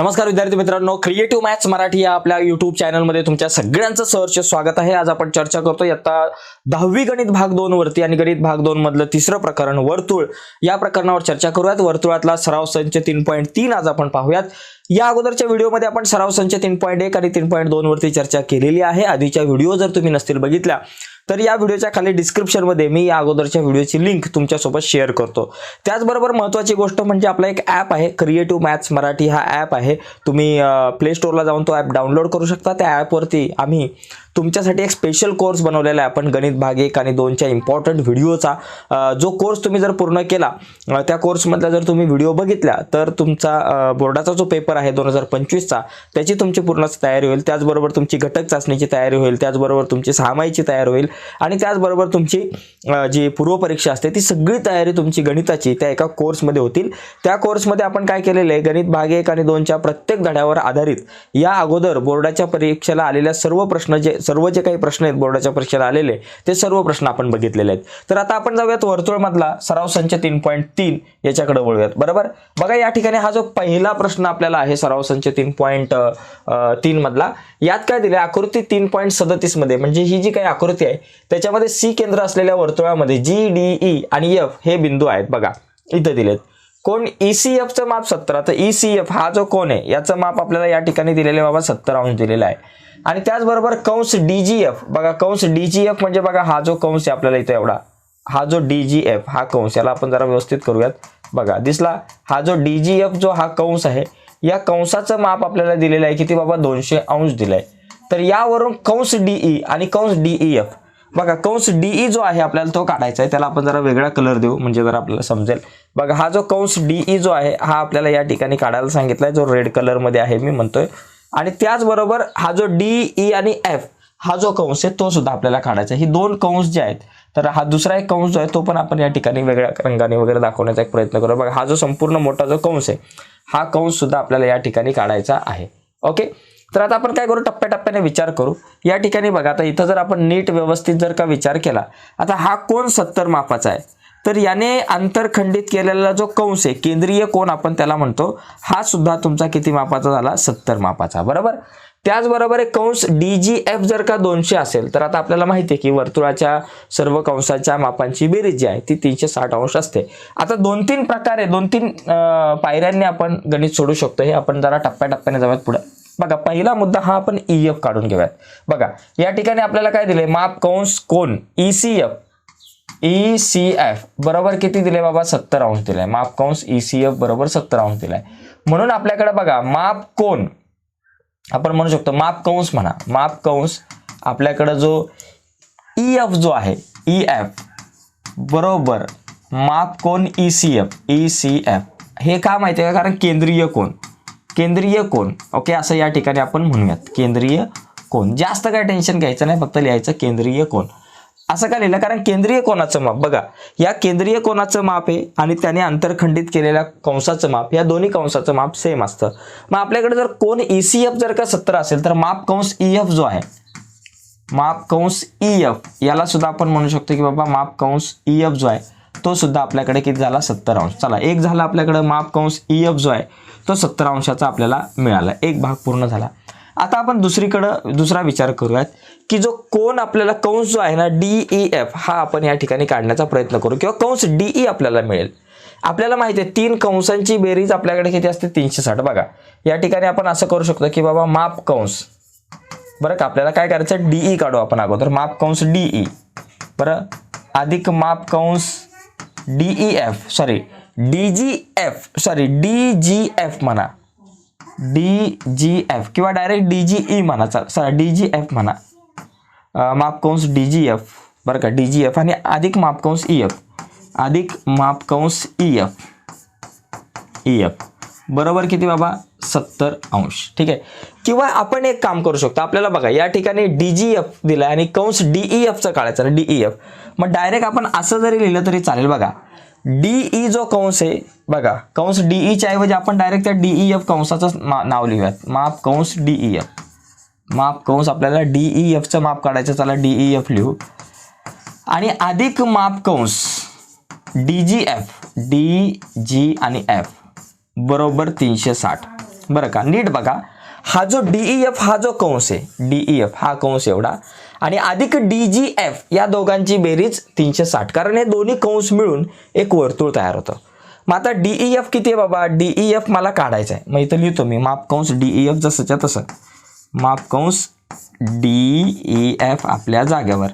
नमस्कार विद्यार्थी मित्रांनो क्रिएटिव्ह मॅथ्स मराठी या आपल्या युट्यूब चॅनलमध्ये तुमच्या सगळ्यांचं सहर्ष स्वागत आहे. आज आपण चर्चा करतो आता दहावी गणित भाग दोन वरती आणि गणित भाग दोन मधलं तिसरं प्रकरण वर्तुळ. या प्रकरणावर चर्चा करूयात. वर्तुळातला सराव संच तीन पॉईंट तीन आज आपण पाहूयात. या अगोदरच्या व्हिडिओमध्ये आपण सराव संच तीन पॉईंट एक आणि तीन पॉईंट दोन वरती चर्चा केलेली आहे. आधीच्या व्हिडिओ जर तुम्ही नसतील बघितल्या तर या व्हिडिओच्या खाली डिस्क्रिप्शनमध्ये मी या अगोदरच्या व्हिडिओची लिंक तुमच्यासोबत शेअर करतो. त्याचबरोबर महत्त्वाची गोष्ट म्हणजे आपला एक ॲप आहे क्रिएटिव्ह मॅथ्स मराठी हा ॲप आहे. तुम्ही प्ले स्टोअरला जाऊन तो ॲप डाउनलोड करू शकता. त्या ॲपवरती आम्ही तुमच्यासाठी एक स्पेशल कोर्स बनवलेला आहे. आपण गणित भाग एक आणि दोनच्या इम्पॉर्टंट व्हिडिओचा जो कोर्स तुम्ही जर पूर्ण केला त्या कोर्समधला जर तुम्ही व्हिडिओ बघितला तर तुमचा बोर्डाचा जो पेपर आहे दोन हजार पंचवीसचा त्याची तुमची पूर्ण तयारी होईल. त्याचबरोबर तुमची घटक चाचणीची तयारी होईल. त्याचबरोबर तुमची सहामाईची तयारी होईल. आणि त्याचबरोबर तुमची जी पूर्वपरीक्षा असते ती सगळी तयारी तुमची गणिताची त्या एका कोर्समध्ये होतील. त्या कोर्समध्ये आपण काय केलेलं आहे गणित भाग एक आणि दोनच्या प्रत्येक धड्यावर आधारित या अगोदर बोर्डाच्या परीक्षेला आलेल्या सर्व प्रश्न जे सर्व जे काही प्रश्न आहेत बोर्डाच्या परीक्षेला आलेले ते सर्व प्रश्न आपण बघितलेले आहेत. तर आता आपण जाऊयात वर्तुळमधला सराव संच तीन पॉईंट तीन याच्याकडे वळूयात. बरोबर? बघा या ठिकाणी हा जो पहिला प्रश्न आपल्याला आहे सराव संच तीन पॉईंट तीन मधला यात काय दिले आकृती तीन पॉईंट सदतीसमध्ये म्हणजे ही जी काही आकृती आहे त्याच्यामध्ये सी केंद्र असलेल्या वर्तुळामध्ये जी डी ई आणि एफ हे बिंदू आहेत. बघा इथं दिलेत. कोण ईसीएफचं माप सत्तर? तर ईसीएफ हा जो कोण आहे याचं माप आपल्याला या ठिकाणी दिलेले बाबा सत्तर अंश दिलेला आहे. आणि त्याचबरोबर कंस डीजीएफ बघा कंस डीजीएफ म्हणजे बघा हा जो कंस आहे आपल्याला इथं एवढा. हा जो डीजीएफ हा कंस याला आपण जरा व्यवस्थित करूयात. बघा दिसला? हा जो डीजीएफ जो हा कंस आहे या कंसाचं माप आपल्याला दिलेलं आहे किती बाबा? दोनशे अंश दिलंय. तर यावरून कंस डीई आणि कंस डीईएफ बघा कंस डीई जो आहे आपल्याला तो काढायचा आहे. त्याला आपण जरा वेगळा कलर देऊ म्हणजे जरा आपल्याला समजेल. बघा हा जो कंस डीई जो आहे हा आपल्याला या ठिकाणी काढायला सांगितलाय. जो रेड कलरमध्ये आहे मी म्हणतोय. आणि त्याचबरोबर हा जो डीई आणि एफ हा जो कंस आहे तो सुद्धा आपल्याला काढायचा आहे. ही दोन कंस जे आहेत तर हा दुसरा एक कंस जो आहे तो पण आपण या ठिकाणी वेगळ्या रंगाने वगैरे दाखवण्याचा एक प्रयत्न करू. बघा हा जो संपूर्ण मोठा जो कंस आहे हा कंस सुद्धा आपल्याला या ठिकाणी काढायचा आहे. ओके तर आता आपण काय करू? टप्प्याटप्प्याने विचार करू. या ठिकाणी बघा आता इथं जर आपण नीट व्यवस्थित जर का विचार केला आता हा कोण सत्तर मापाचा आहे? तर याने आंतरखंडित केलेला जो कंस आहे केंद्रीय कोण आपण त्याला म्हणतो हा सुद्धा तुमचा किती मापाचा झाला? सत्तर मापाचा बरोबर? त्याचबरोबर एक कंस डी जी एफ जर का दोनशे असेल तर आता आपल्याला माहिती आहे की वर्तुळाच्या सर्व कंसाच्या मापांची बेरीज जी आहे ती तीनशे साठ अंश असते. आता दोन तीन प्रकारे दोन तीन पायऱ्यांनी आपण गणित सोडू शकतो हे आपण जरा टप्प्याटप्प्याने जाऊयात पुढे. बघा पहिला मुद्दा हा आपण ई एफ काढून घेऊयात. बघा या ठिकाणी आपल्याला काय दिले माप कंस कोण E C F E C F बरोबर किती दिले बाबा? सत्तर अंश दिलाय. माप कंस ई सी एफ बरोबर सत्तर अंश दिलाय. म्हणून आपल्याकडे बघा माप कोण आपण म्हणू शकतो माप कंस म्हणा. माप कंस आपल्याकडे जो ई एफ जो आहे ई एफ बरोबर माप कोण E C F E C F हे का माहिती आहे? का कारण केंद्रीय कोण केंद्रीय कोण? ओके असं या ठिकाणी आपण म्हणूयात. केंद्रीय कोण? जास्त काय टेन्शन घ्यायचं नाही फक्त लिहायचं केंद्रीय कोण. असं का लिहिलं? कारण केंद्रीय कोणाचं माप? बघा या केंद्रीय कोणाचं माप आहे आणि त्याने आंतरखंडित केलेल्या कंसाचं माप या दोन्ही कंसाचं माप सेम असतं. मग आपल्याकडे जर कोण ई सी एफ जर का सत्तर असेल तर माप कंस ई एफ जो आहे माप कंस ई एफ याला सुद्धा आपण म्हणू शकतो की बाबा माप कंस ई एफ जो आहे तो सुद्धा आपल्याकडे किती झाला? सत्तर अंश. चला एक झाला आपल्याकडे माप कंस ई एफ जो आहे तो सत्तर अंशाचा आपल्याला मिळाला. एक भाग पूर्ण झाला. आता आपण दुसरीकडं दुसरा विचार करूयात की जो कोण आपल्याला कंस जो आहे ना डी ई एफ हा आपण या ठिकाणी काढण्याचा प्रयत्न करू. किंवा कंस डीई आपल्याला मिळेल. आपल्याला माहिती आहे तीन कंसांची बेरीज आपल्याकडे किती असते? तीनशे साठ. बघा या ठिकाणी आपण असं करू शकतो की बाबा माप कंस. बरं का आपल्याला काय करायचं डीई काढू आपण अगोदर. माप कंस डीई बरं अधिक माप कंस D E F sorry D G F sorry D G F म्हणा. डी जी एफ किंवा डायरेक्ट डी जी ई म्हणा सॉरी. डी जी एफ म्हणा. मापकंस डी जी एफ बरं का डी जी एफ आणि अधिक मापकंस ई एफ अधिक मापकंस ई एफ ई एफ बरोबर किती बाबा? सत्तर अंश. ठीक आहे? किंवा आपण एक काम करू शकतो. आपल्याला बघा या ठिकाणी डी जी एफ दिलं आणि कंस डीई एफचं काढायचं ना डीई एफ मग डायरेक्ट आपण असं जरी लिहिलं तरी चालेल बघा. डीई जो कंस आहे बघा कंस डीईच्या ऐवजी आपण डायरेक्ट त्या डीई एफ कंसाचं मा- नाव लिहूयात. माप कंस डीई एफ माप कंस आपल्याला डीई एफचं माप काढायचं चला डीई एफ लिहू. आणि अधिक माप कंस D G F D G आणि एफ बरोबर तीनशे साठ. बरं का? नीट बघा. हा जो डीई एफ हा जो कंस आहे डीई एफ हा कंस एवढा. आणि अधिक डी जी एफ या दोघांची बेरीज तीनशे साठ. कारण हे दोन्ही कंस मिळून एक वर्तुळ तयार होतं. मग आता डीई एफ किती आहे बाबा? डीई एफ मला काढायचं आहे. मग इथं लिहितो मी. माप कंस डीई एफ जसंच्या तसं. माप कंस डी एफ आपल्या जागेवर.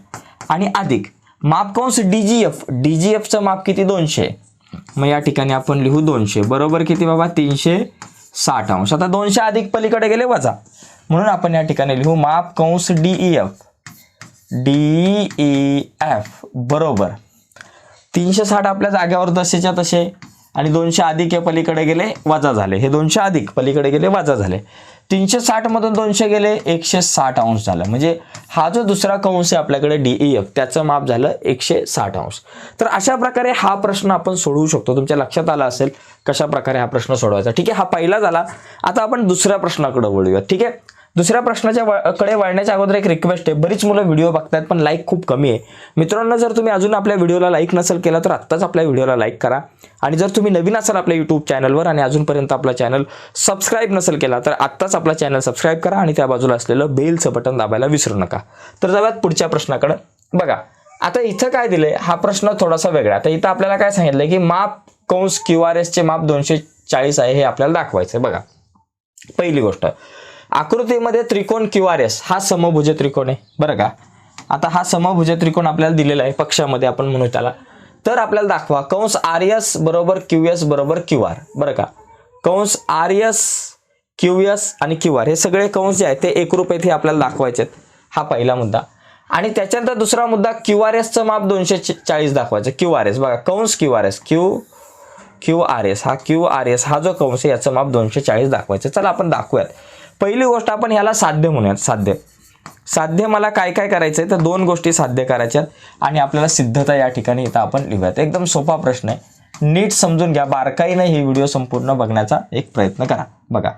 आणि अधिक. माप कंस D G F D G एफचं माप किती? दोनशे. मग या ठिकाणी आपण लिहू दोनशे. बरोबर किती बाबा? तीनशे साठ अंश. आता दोनशे अधिक पलीकडे गेले वजा. म्हणून आपण या ठिकाणी लिहू माप कंस D E F D E F बरोबर. तीनशे साठ आपल्या जाग्यावर तसेच्या तसे आणि दोनशे अधिक या पलीकडे गेले वजा झाले. हे दोनशे अधिक पलीकडे गेले वजा झाले. तीनशे साठमधून दोनशे गेले एकशे साठ अंश झालं. म्हणजे हा जो दुसरा कंस आहे आपल्याकडे डीई एफ त्याचं माप झालं एकशे साठ अंश. तर अशा प्रकारे हा प्रश्न आपण सोडवू शकतो. तुमच्या लक्षात आला असेल कशा प्रकारे हा प्रश्न सोडवायचा. ठीक आहे हा पहिला झाला आता आपण दुसऱ्या प्रश्नाकडे वळूया ठीक आहे? दुसऱ्या प्रश्नाच्या कडे वळण्याच्या अगोदर एक रिक्वेस्ट आहे. बरीच मुलं व्हिडिओ बघतात पण लाईक खूप कमी आहे. मित्रांनो जर तुम्ही अजून आपल्या व्हिडिओला लाईक नसेल केला तर आत्ताच आपल्या व्हिडिओला लाईक करा. आणि जर तुम्ही नवीन असाल आपल्या यूट्यूब चॅनलवर आणि अजूनपर्यंत आपला चॅनल सबस्क्राईब नसेल केला तर आत्ताच आपला चॅनल सबस्क्राईब करा आणि त्या बाजूला असलेलं बेलचं बटन दाबायला विसरू नका. तर जाऊयात पुढच्या प्रश्नाकडे. बघा आता इथं काय दिलंय? हा प्रश्न थोडासा वेगळा आता इथं आपल्याला काय सांगितलंय की माप कंस क्यू आर एसचे माप दोनशे चाळीस आहे हे आपल्याला दाखवायचं आहे बघा पहिली गोष्ट. आकृतीमध्ये त्रिकोण क्यू आर एस हा समभुज त्रिकोण आहे बरं का? आता हा समभुज त्रिकोण आपल्याला दिलेला आहे पक्षामध्ये आपण म्हणू त्याला. तर आपल्याला दाखवा कंस आर एस बरोबर क्यू एस बरोबर क्यू आर बरं का? कंस आर एस क्यू एस आणि क्यू आर हे सगळे कंस जे आहेत ते एकरूप आहेत हे आपल्याला दाखवायचे आहेत. हा पहिला मुद्दा. आणि त्याच्यानंतर दुसरा मुद्दा क्यू आर एसचं माप दोनशे चाळीस दाखवायचं. क्यू आर एस बघा कंस Q R S Q Q R S हा क्यू आर एस हा जो कंस आहे याचं माप दोनशे चाळीस दाखवायचं. चला आपण दाखवूयात. पहिली गोष्ट आपण ह्याला साध्य म्हणूयात साध्य. साध्य मला काय काय करायचं आहे तर दोन गोष्टी साध्य करायच्यात आणि आपल्याला सिद्धता या ठिकाणी इथं आपण लिहूयात. एकदम सोपा प्रश्न आहे. नीट समजून घ्या. बारकाईनं हे व्हिडिओ संपूर्ण बघण्याचा एक प्रयत्न करा. बघा.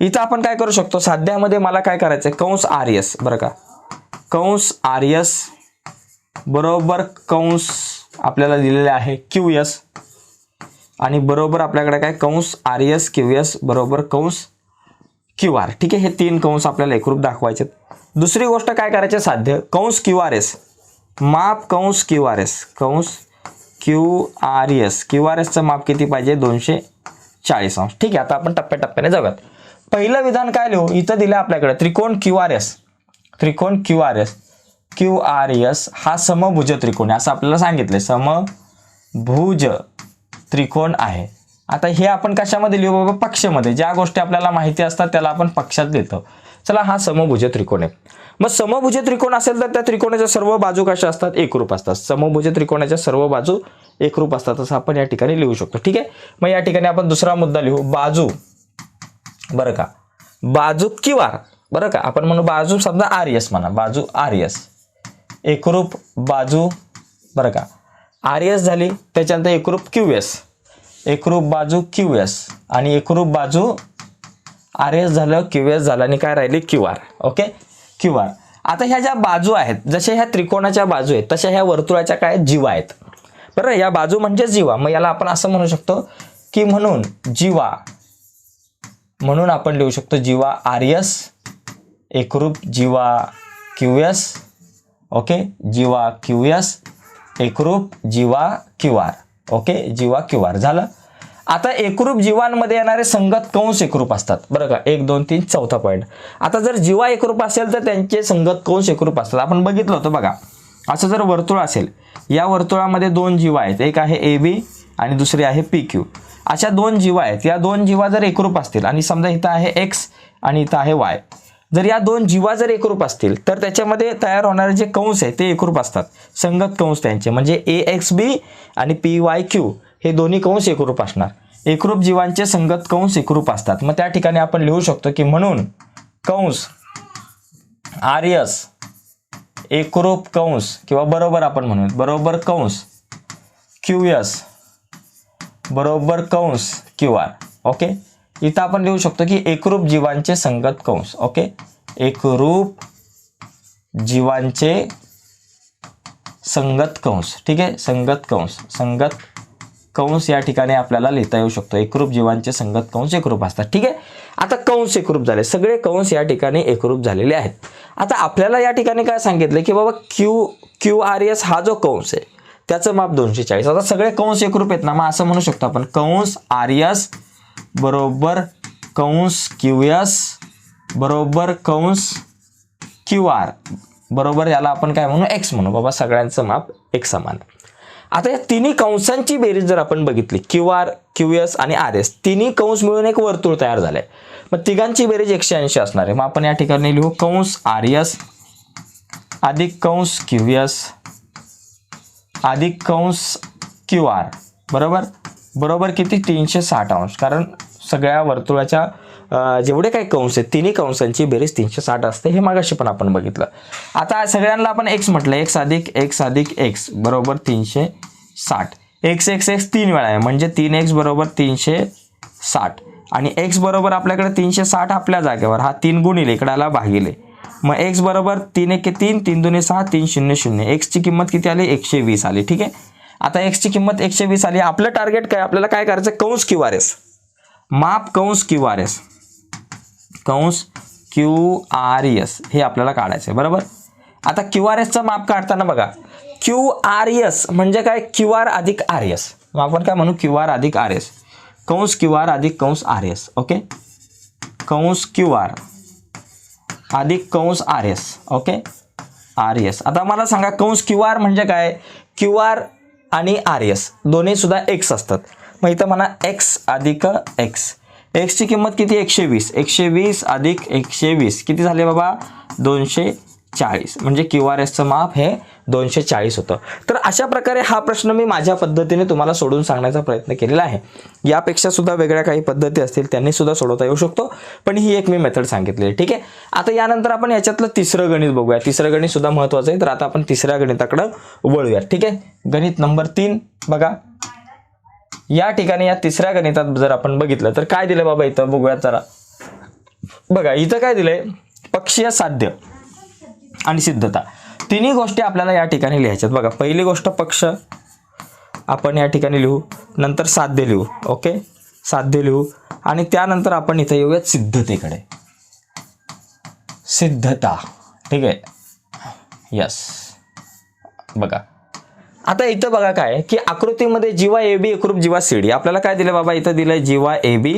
इथं आपण काय करू शकतो? साध्यामध्ये मला काय करायचं आहे कंस आर्यस. बरं का? कंस आर्यस बरोबर कंस आपल्याला दिलेले आहे क्यू एस. आणि बरोबर आपल्याकडे काय? कंस आर्यस क्यू एस बरोबर कंस क्यू आर. ठीक आहे हे तीन कंस आपल्याला एकरूप दाखवायचे दुसरी गोष्ट काय करायचे साध्य? कंस क्यू आर एस. माप कंस क्यू आर एस. कंस Q R S. Q R एसचं माप किती पाहिजे? दोनशे चाळीस अंश. ठीक आहे आता आपण टप्प्याटप्प्याने जाऊयात. पहिलं विधान काय लिहू? इथं दिलं आपल्याकडे त्रिकोण क्यू आर एस. त्रिकोण Q R S. Q R S हा समभुज त्रिकोण आहे असं आपल्याला सांगितलं समभुज त्रिकोण आहे. आता हे आपण कशामध्ये लिहू? बाबा पक्षामध्ये. ज्या गोष्टी आपल्याला माहिती असतात त्याला आपण पक्षात देतो चला हा समभुज त्रिकोण आहे. मग समभुज त्रिकोण असेल तर त्या त्रिकोणाच्या सर्व बाजू कशा असतात? एकरूप असतात. समभुज त्रिकोणाच्या सर्व बाजू एकरूप असतात. असं आपण या ठिकाणी लिहू शकतो. ठीक आहे? मग या ठिकाणी आपण दुसरा मुद्दा लिहू. बाजू. बरं का? बाजू किवार बरं का? आपण म्हणू बाजू समजा आर एस म्हणा. बाजू आर एस एकरूप बाजू. बरं का? आर एस झाली त्याच्यानंतर एकरूप क्यू एस एकरूप बाजू क्यू एस आणि एकरूप बाजू आर एस झालं क्यू एस झालं आणि काय राहिली? Q R okay? Q R आता ह्या ज्या बाजू आहेत जशा ह्या त्रिकोणाच्या बाजू आहेत तशा ह्या वर्तुळाच्या काय जीवा आहेत. बरं या बाजू म्हणजे जीवा. मग याला आपण असं म्हणू शकतो की म्हणून जीवा म्हणून आपण लिहू शकतो जीवा आर एस एकरूप जीवा क्यू एस ओके? जीवा क्यू एस एकरूप जीवा क्यू आर ओके जीवा क्यू आर झालं. आता एकरूप जीवांमध्ये येणारे संगत कंस एकरूप असतात. बरं का? एक दोन तीन चौथा पॉईंट आता जर जीवा एकरूप असेल तर त्यांचे संगत कंस एकरूप असतात. आपण बघितलं होतं बघा. असं जर वर्तुळ असेल या वर्तुळामध्ये दोन जीवा आहेत. एक आहे ए बी आणि दुसरी आहे पी क्यू. अशा दोन जीवा आहेत. या दोन जीवा जर एकरूप असतील आणि समजा इथं आहे एक्स आणि इथं आहे वाय जर या दोन जीवा जर एकरूप असतील तर त्याच्यामध्ये तयार होणारे जे कंस आहे ते एकरूप असतात. संगत कंस त्यांचे. म्हणजे ए एक्स बी आणि पी वाय क्यू हे दोन्ही कंस एकरूप असणार. एकरूप जीवांचे संगत कंस एकरूप असतात. मग त्या ठिकाणी आपण लिहू शकतो की म्हणून कंस आर्यस एकरूप कंस किंवा बरोबर आपण म्हणू बरोबर कंस क्यू एस बरोबर कंस क्यू आर ओके? इथं आपण लिहू शकतो की एकरूप जीवांचे संगत कंस ओके एकरूप जीवांचे संगत कंस ठीक आहे? संगत कंस संगत कंस या ठिकाणी आपल्याला लिहिता येऊ शकतो. एकरूप जीवांचे संगत कंस एकरूप असतात ठीक आहे? आता कंस एकरूप झाले. सगळे कंस या ठिकाणी एकरूप झालेले आहेत. आता आपल्याला या ठिकाणी काय सांगितलं की बाबा क्यू क्यू आर एस हा जो कंस आहे त्याचं माप दोनशे चाळीस. आता सगळे कंस एकरूप आहेत ना मग असं म्हणू शकतो आपण. कंस आर एस बरोबर कंस क्यू एस बरोबर कंस क्यू आर बरोबर याला आपण काय म्हणू? एक्स म्हणू. बाबा सगळ्यांचं माप एक समान आता या तिन्ही कंसांची बेरीज जर आपण बघितली क्यू आर क्यू एस आणि आर एस तिन्ही कंस मिळून एक वर्तुळ तयार झालंय. मग तिघांची बेरीज एकशे ऐंशी असणार आहे. मग आपण या ठिकाणी लिहू कंस आर एस अधिक कंस क्यू एस अधिक कंस क्यू आर बरोबर? बरोबर किती? तीनशे साठ अंश. कारण सगळ्या वर्तुळाच्या जेवढे काही कंस आहेत तिन्ही कंसांची बेरीज तीनशे साठ असते हे मागाशी पण आपण बघितलं. आता सगळ्यांना आपण एक्स म्हटलं एक्स अधिक एक्स अधिक एक्स बरोबर तीनशे साठ. एक्स एक्स एक्स तीन वेळा आहे म्हणजे तीन एक्स बरोबर तीनशे साठ. आणि एक्स बरोबर आपल्याकडे तीनशे साठ आपल्या जागेवर हा तीन गुणिले इकडाला भागिले. मग एक्स बरोबर तीन एक तीन तीन दोन्ही सहा तीन शून्य शून्य. एक्सची किंमत किती आली? एकशे वीस आली ठीक आहे? आता एक्सची किंमत एकशे वीस आली आपलं टार्गेट काय आपल्याला काय करायचं कंस क्यू आर एस माप कंस क्यू आर एस कंस क्यू आर एस हे आपल्याला काढायचं आहे बरोबर आता क्यू आर एसचं माप काढताना बघा क्यू आर एस म्हणजे काय क्यू आर अधिक आर एस मग आपण काय म्हणू क्यू आर अधिक आर एस कंस क्यू आर अधिक कंस आर एस ओके कंस क्यू आर अधिक कंस R S okay R S आता मला सांगा कंस क्यू आर म्हणजे काय क्यू आर आणि आर एस. दोन्ही सुद्धा एक्स असतात. मग इथं म्हणा एक्स अधिक एक्स एक्सची किंमत किती? एकशे वीस. एकशे वीस अधिक एकशे वीस. किती झाले बाबा? दोनशे चाळीस. म्हणजे क्यू आर एसचं माप हे दोनशे चाळीस होतं. तर अशा प्रकारे हा प्रश्न मी माझ्या पद्धतीने तुम्हाला सोडून सांगण्याचा प्रयत्न केलेला आहे. यापेक्षा सुद्धा वेगळ्या काही पद्धती असतील त्यांनी सुद्धा सोडवता येऊ शकतो. पण ही एक मी मेथड सांगितलेली ठीक आहे? आता यानंतर आपण याच्यातलं तिसरं गणित बघूया. तिसरं गणित सुद्धा महत्त्वाचं आहे. तर आता आपण तिसऱ्या गणिताकडं वळूया ठीक आहे? गणित नंबर तीन बघा. या ठिकाणी या तिसऱ्या गणितात जर आपण बघितलं तर काय दिलं बाबा इथं? बघूयात जरा. बघा इथं काय दिलंय? पक्षीय साध्य. आणि सिद्धता. तिन्ही गोष्टी आपल्याला या ठिकाणी लिहायच्यात बघा पहिली गोष्ट पक्ष. आपण या ठिकाणी लिहू नंतर साध्य लिहू ओके? साध्य लिहू आणि त्यानंतर आपण इथं येऊयात सिद्धतेकडे. सिद्धता ठीक आहे? यस बघा. आता इथं बघा काय की आकृतीमध्ये जीवा ए बी एकरूप जीवा सी डी. आपल्याला काय दिलं बाबा इथं दिलंय? जीवा ए बी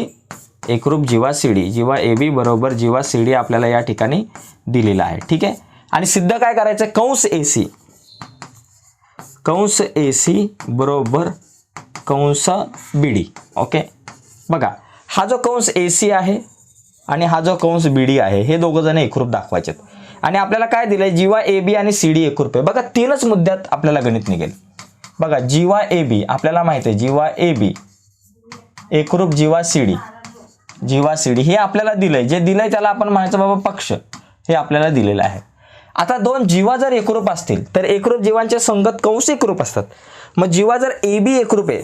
एकरूप जीवा सी डी. जीवा ए बी बरोबर जीवा सी डी आपल्याला या ठिकाणी दिलेला आहे. ठीक आहे? आणि सिद्ध काय करायचं? कंस ए सी. कंस ए सी बरोबर कंस बी डी. ओके? बघा हा जो कंस ए सी आहे आणि हा जो कंस बी डी आहे हे दोघं जण एकरूप दाखवायचे आणि आपल्याला काय दिलंय? जीवा ए बी आणि सी डी एकरूप आहे. बघा तीनच मुद्द्यात आपल्याला गणित निघेल. बघा जीवा ए बी आपल्याला माहिती आहे जीवा ए बी एकरूप जीवा सी डी. जीवा सी डी हे आपल्याला दिलंय. जे दिलंय त्याला आपण म्हणायचं बाबा पक्ष. हे आपल्याला दिलेलं आहे. आता दोन जीवा जर एकरूप असतील तर एकरूप जीवांचे संगत कंस एकरूप असतात. मग जीवा जर ए बी एकरूप आहे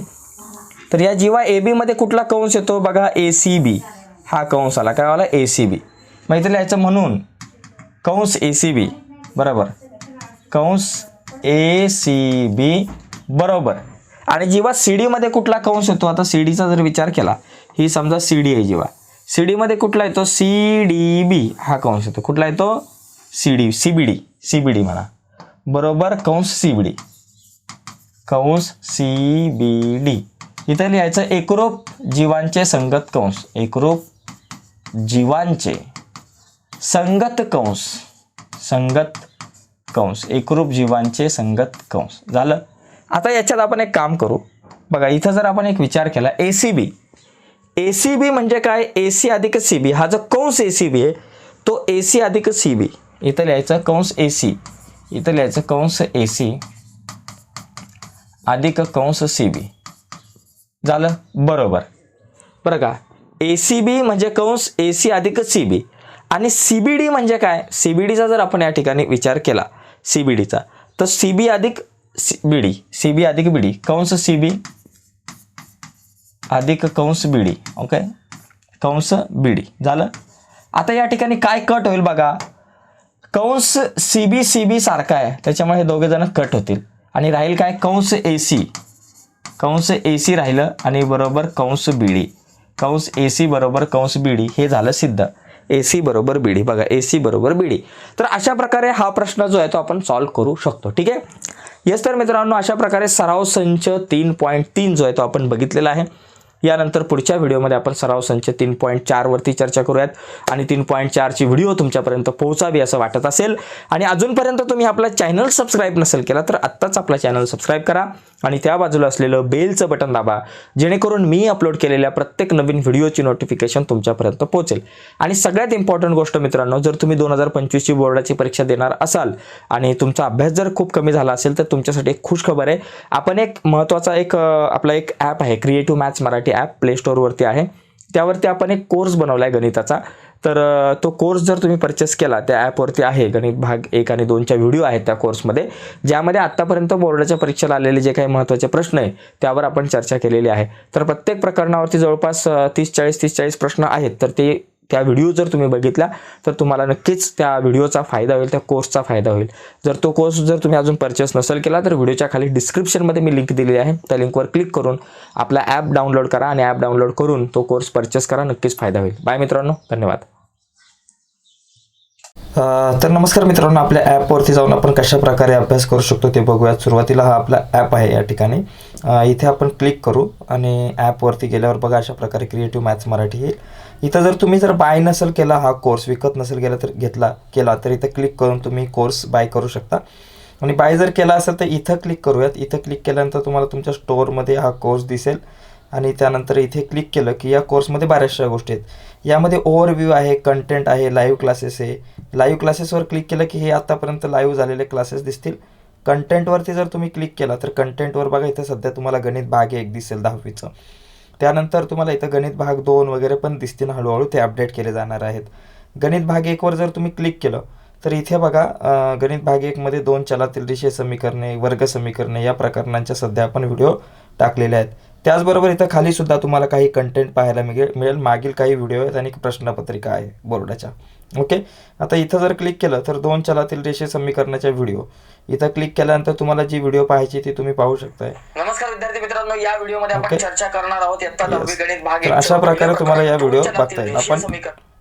तर या जीवा ए बीमध्ये कुठला कंस येतो? बघा ए सी बी. हा कंस आला. काय आला? A C B. मग यायचं लिहायचं म्हणून कंस ए सी बी. बरोबर. कंस ए सी बी. बरोबर. आणि जीवा सी डीमध्ये कुठला कंस येतो? आता सी डीचा जर विचार केला ही समजा सी डी आहे जीवा. सी डीमध्ये कुठला येतो? C D B. हा कंस येतो. कुठला येतो? C D C B D C B D म्हणा. बरोबर कंस सी बी डी कंस सी बी डी इथं लिहायचं एकरूप जीवांचे संगत कंस. एकरूप जीवांचे संगत कंस. संगत कंस. एकरूप जीवांचे संगत कंस. झालं? आता याच्यात आपण एक काम करू. बघा इथं जर आपण एक विचार केला ए सी बी ए सी बी म्हणजे काय? ए सी अधिक सी बी हा जो कंस ए सी बी आहे तो ए सी अधिक सी बी इथं लिहायचं कंस ए सी. इथं लिहायचं कंस ए सी. अधिक कंस सी बी. झालं? बरोबर. बरं का? ए सी बी म्हणजे कंस ए सी अधिक सी बी. आणि सी बी डी म्हणजे काय? सी बी डीचा जर आपण या ठिकाणी विचार केला सी बी डीचा तर सी बी अधिक C B D C B अधिक बी डी कंस सी बी अधिक कंस बी डी ओके? कंस बी डी. झालं? आता या ठिकाणी काय कट होईल बघा? कंस सी बी सी बी सारखा आहे. त्याच्यामुळे हे दोघे जण कट होतील. आणि राहील काय? कंस ए सी कंस ए सी राहिलं आणि बरोबर कंस बीडी कंस ए सी बरोबर कंस बीडी हे झालं सिद्ध. ए सी बरोबर बीडी बघा ए सी बरोबर बीडी तर अशा प्रकारे हा प्रश्न जो आहे तो आपण सॉल्व्ह करू शकतो. ठीक आहे? येस तर मित्रांनो अशा प्रकारे सराव संच तीन पॉईंट तीन जो आहे तो आपण बघितलेला आहे. यानंतर पुढच्या व्हिडिओमध्ये आपण सराव संच तीन पॉईंट चारवरती चर्चा करूयात. आणि तीन पॉईंट चारची व्हिडिओ तुमच्यापर्यंत पोहोचावी असं वाटत असेल. आणि अजूनपर्यंत तुम्ही आपला चॅनल सबस्क्राईब नसेल केला तर आत्ताच आपला चॅनल सबस्क्राईब करा. आणि त्या बाजूला असलेलं बेलचं बटन दाबा जेणेकरून मी अपलोड केलेल्या प्रत्येक नवीन व्हिडिओची नोटिफिकेशन तुमच्यापर्यंत पोहोचेल. आणि सगळ्यात इम्पॉर्टंट गोष्ट मित्रांनो जर तुम्ही दोन हजार पंचवीसची बोर्डाची परीक्षा देणार असाल आणि तुमचा अभ्यास जर खूप कमी झाला असेल तर तुमच्यासाठी एक खुश खबर आहे. आपण एक महत्त्वाचा एक आपला एक ॲप आहे creative maths Marathi. App play स्टोअरवरती आहे. त्यावरती आपण एक कोर्स बनवला आहे गणिताचा. तर तो कोर्स जर तुम्ही परचेस केला त्या ॲपवरती आहे गणित भाग एक आणि दोनच्या व्हिडिओ आहेत त्या कोर्समध्ये ज्यामध्ये आत्तापर्यंत बोर्डाच्या परीक्षेला आलेले जे काही महत्त्वाचे प्रश्न आहे त्यावर आपण चर्चा केलेली आहे. तर प्रत्येक प्रकरणावरती जवळपास तीस चाळीस तीस चाळीस प्रश्न आहेत तर ते त्या व्हिडिओ जर तुम्ही बघितला तर तुम्हाला नक्कीच त्या व्हिडिओचा फायदा होईल त्या कोर्सचा फायदा होईल. जर तो कोर्स जर तुम्ही अजून परचेस नसेल केला तर व्हिडिओच्या खाली डिस्क्रिप्शनमध्ये मी लिंक दिलेली आहे. त्या लिंकवर क्लिक करून आपला ॲप डाउनलोड करा आणि ॲप डाउनलोड करून तो कोर्स परचेस करा. नक्कीच फायदा होईल. बाय मित्रांनो. धन्यवाद. तर नमस्कार मित्रांनो आपल्या ॲपवरती जाऊन आपण कशा प्रकारे अभ्यास करू शकतो ते बघूयात. सुरुवातीला हा आपला ॲप आहे या ठिकाणी. इथे आपण क्लिक करू आणि ॲपवरती गेल्यावर बघा अशा प्रकारे क्रिएटिव्ह मॅथ्स मराठी येईल. इथं जर तुम्ही जर बाय नसेल केला हा कोर्स विकत नसेल गेला तर घेतला केला तर इथं क्लिक करून तुम्ही कोर्स बाय करू शकता. आणि बाय जर केला असेल तर इथं क्लिक करूयात. इथं क्लिक केल्यानंतर तुम्हाला तुमच्या स्टोअरमध्ये हा कोर्स दिसेल. आणि त्यानंतर इथे क्लिक केलं की या कोर्समध्ये बऱ्याचशा गोष्टी आहेत. यामध्ये ओव्हरव्ह्यू आहे कंटेंट आहे लाईव्ह क्लासेस आहे. लाईव्ह क्लासेसवर क्लिक केलं की हे आत्तापर्यंत लाईव्ह झालेले क्लासेस दिसतील. कंटेंटवरती जर तुम्ही क्लिक केला तर कंटेंटवर बघा इथं सध्या तुम्हाला गणित भाग एक दिसेल दहावीचं. त्यानंतर तुम्हाला इथं गणित भाग दोन वगैरे पण दिसतील हळूहळू ते अपडेट केले जाणार आहेत. गणित भाग एकवर जर तुम्ही क्लिक केलं तर इथे बघा गणित भाग एकमध्ये दोन चलातील रेषीय समीकरणे वर्ग समीकरणे या प्रकरणांच्या सध्या आपण व्हिडिओ टाकलेले आहेत. त्याचबरोबर इथं खाली सुद्धा तुम्हाला काही कंटेंट पाहायला मिळेल मिळेल. मागील काही व्हिडिओ आहेत आणि प्रश्नपत्रिका आहे बोर्डाच्या. ओके आता इथं जर क्लिक केलं तर दोन चलातील रेषीय समीकरणाच्या व्हिडिओ इथं क्लिक केल्यानंतर तुम्हाला जी व्हिडिओ पाहायची ती तुम्ही पाहू शकताय. नमस्कार विद्यार्थी मित्रांनो या व्हिडिओमध्ये आपण. चर्चा करणार आहोत. गणित भाग अशा प्रकारे तुम्हाला या व्हिडिओ बघता येईल. आपण-.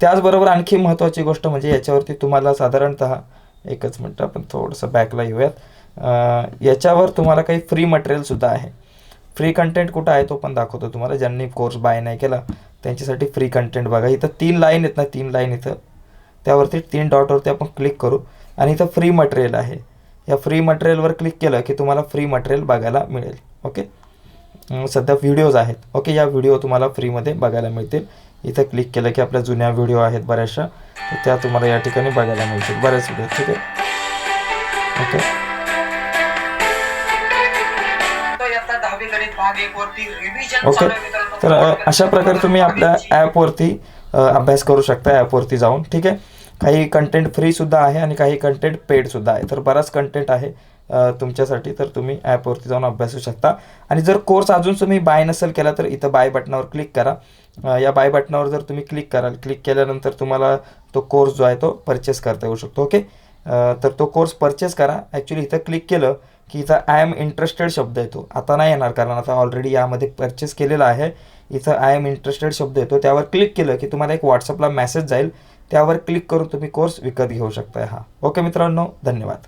त्याचबरोबर आणखी महत्त्वाची गोष्ट म्हणजे याच्यावरती तुम्हाला साधारणतः एकच मिनटं आपण थोडंसं बॅकला येऊयात. याच्यावर तुम्हाला काही फ्री मटेरियलसुद्धा आहे. फ्री कंटेंट कुठं आहे तो पण दाखवतो तुम्हाला. ज्यांनी कोर्स बाय नाही केला त्यांच्यासाठी फ्री कंटेंट बघा. इथं तीन लाईन आहेत ना तीन लाईन इथं. त्यावरती तीन डॉटवरती आपण क्लिक करू. आणि इथं फ्री मटेरियल आहे. या फ्री मटेरियलवर क्लिक केलं की तुम्हाला फ्री मटेरियल बघायला मिळेल. ओके सध्या व्हिडिओज आहेत. ओके या व्हिडिओ तुम्हाला फ्रीमध्ये बघायला मिळतील. इथं क्लिक केलं की आपल्या जुन्या व्हिडिओ आहेत बऱ्याचशा. तर त्या तुम्हाला या ठिकाणी बघायला मिळतील. बऱ्याच व्हिडिओ ठीक आहे? ओके. ओके. तर अशा प्रकारे तुम्ही आपल्या ॲपवरती अभ्यास करू शकता ॲपवरती जाऊन ठीक आहे? काही कंटेंट फ्रीसुद्धा आहे आणि काही कंटेंट पेडसुद्धा आहे. तर बराच कंटेंट आहे तुमच्यासाठी. तर तुम्ही ॲपवरती जाऊन अभ्यासू शकता. आणि जर कोर्स अजून तुम्ही बाय नसेल केला तर इथं बाय बटनावर क्लिक करा. या बाय बटनावर जर तुम्ही क्लिक कराल क्लिक केल्यानंतर तुम्हाला तो कोर्स जो आहे तो परचेस करता येऊ शकतो ओके तर तो कोर्स परचेस करा. ॲक्च्युली इथं क्लिक केलं की इथं आय एम इंटरेस्टेड शब्द येतो. आता नाही येणार कारण आता ऑलरेडी यामध्ये परचेस केलेला आहे. इथं आय एम इंटरेस्टेड शब्द येतो. त्यावर क्लिक केलं की तुम्हाला एक व्हॉट्सअपला मेसेज जाईल. त्यावर क्लिक करून तुम्ही कोर्स विकत घेऊ शकताय हा. ओके मित्रांनो धन्यवाद.